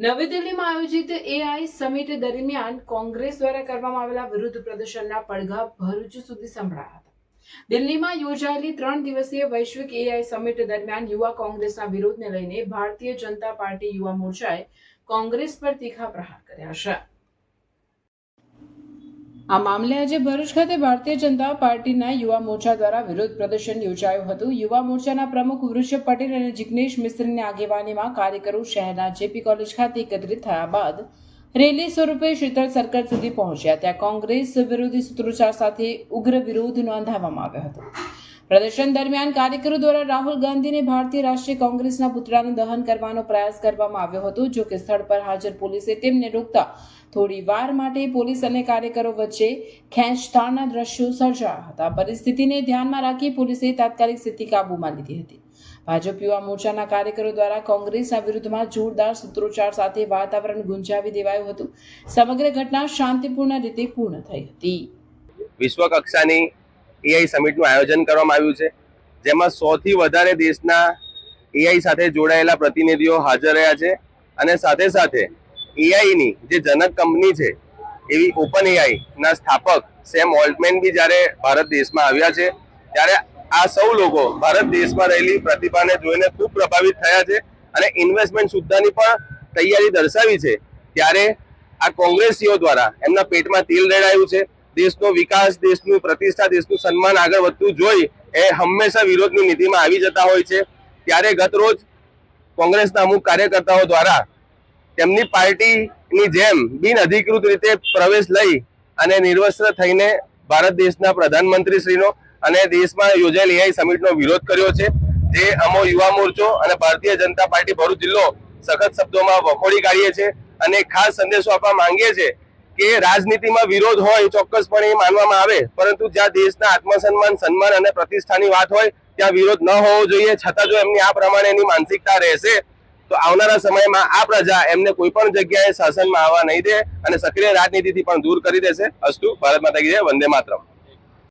નવી દિલ્હીમાં આયોજિત એઆઈ સમિટ દરમિયાન કોંગ્રેસ દ્વારા કરવામાં આવેલા વિરુદ્ધ પ્રદર્શનના પડઘા ભરૂચ સુધી સંભળાયા હતા. દિલ્હીમાં યોજાયેલી ત્રણ દિવસીય વૈશ્વિક એઆઈ સમિટ દરમિયાન યુવા કોંગ્રેસના વિરોધને લઈને ભારતીય જનતા પાર્ટી યુવા મોરચાએ કોંગ્રેસ પર તીખા પ્રહાર કર્યા છે. આ મામલે આજે ભરૂચ ખાતે ભારતીય જનતા પાર્ટીના યુવા મોરચા દ્વારા વિરોધ પ્રદર્શન યોજાયું હતું. યુવા મોરચાના પ્રમુખ વૃષભ પટેલ અને જિગ્નેશ મિસ્ત્રીની આગેવાનીમાં કાર્યકરો શહેરના જેપી કોલેજ ખાતે એકત્રિત થયા બાદ રેલી સ્વરૂપે શીતળ સર્કલ સુધી પહોંચ્યા. ત્યાં કોંગ્રેસ વિરોધી સૂત્રોચ્ચાર સાથે ઉગ્ર વિરોધ નોંધાવવામાં આવ્યો હતો. પ્રદર્શન દરમિયાન કાર્યકરો દ્વારા રાહુલ ગાંધીને ભારતીય રાષ્ટ્રીય કોંગ્રેસના પુતળાનું દહન કરવાનો પ્રયાસ કરવામાં આવ્યો હતો, જો કે સ્થળ પર હાજર પોલીસે તેમને રોકતા થોડી વાર માટે પોલીસ અને કાર્યકરો વચ્ચે ખેંચતાણના દ્રશ્યો સર્જાયા હતા. પરિસ્થિતિને ધ્યાનમાં રાખી પોલીસે તાત્કાલિક સ્થિતિ કાબૂમાં લીધી હતી. ભાજપ યુવા મોરચાના કાર્યકરો દ્વારા કોંગ્રેસના વિરુદ્ધમાં જોરદાર સૂત્રોચ્ચાર સાથે વાતાવરણ ગુંજાવી દેવાયું હતું. સમગ્ર ઘટના શાંતિપૂર્ણ રીતે પૂર્ણ થઈ હતી. વિશ્વ કક્ષાની એઆઈ સમિટનું આયોજન કરવામાં આવ્યું છે. જેમાં સૌથી વધારે દેશના એઆઈ સાથે જોડાયેલા પ્રતિનિધિઓ હાજર રહ્યા છે અને સાથે સાથે એઆઈની જે જનક કંપની છે, એવી ઓપન એઆઈના સ્થાપક સેમ ઓલ્ટમેન બી જ્યારે ભારત દેશમાં આવ્યા છે, ત્યારે આ સૌ લોકો ભારત દેશમાં રહેલી પ્રતિભાને જોઈને ખૂબ પ્રભાવિત થયા છે અને ઇન્વેસ્ટમેન્ટ સુદ્ધાની પણ તૈયારી દર્શાવી છે. ત્યારે આ કોંગ્રેસીઓ દ્વારા એમના પેટમાં તેલ રેડાયું છે. દેશનો વિકાસ, દેશનું પ્રતિષ્ઠા, દેશનું સન્માન આગળ વધતું જોઈ એ હંમેશા વિરોધની નીતિમાં આવી જતા હોય છે. ત્યારે ગત રોજ કોંગ્રેસના અમુક કાર્યકર્તાઓ દ્વારા તેમની પાર્ટીની જેમ બિન અધિકૃત રીતે પ્રવેશ લઈ અને નિર્વસ્ત્ર થઈને ભારત દેશના પ્રધાનમંત્રી શ્રીનો અને દેશમાં યોજાયેલ એઆઈ સમિટનો વિરોધ કર્યો છે. જે અમો યુવા મોરચો અને ભારતીય જનતા પાર્ટી ભરૂચ જિલ્લો સખત શબ્દોમાં વખોડી કાઢીએ છે અને ખાસ સંદેશો આપવા માંગીએ છે કે રાજનીતિમાં વિરોધ હોય ચોક્કસપણે એ માનવામાં આવે, પરંતુ જ્યાં દેશના આત્મસન્માન, સન્માન અને પ્રતિષ્ઠાની વાત હોય, ત્યાં વિરોધ ન હોવો જોઈએ. છતાં જો એમની આ પ્રમાણેની માનસિકતા રહેશે, તો આવનારા સમયમાં આ પ્રજા એમને કોઈ પણ જગ્યાએ શાસનમાં આવવા નહીં દે અને સક્રિય રાજનીતિથી પણ દૂર કરી દેશે. અસ્તુ, ભારત માતા જય, વંદે માતરમ.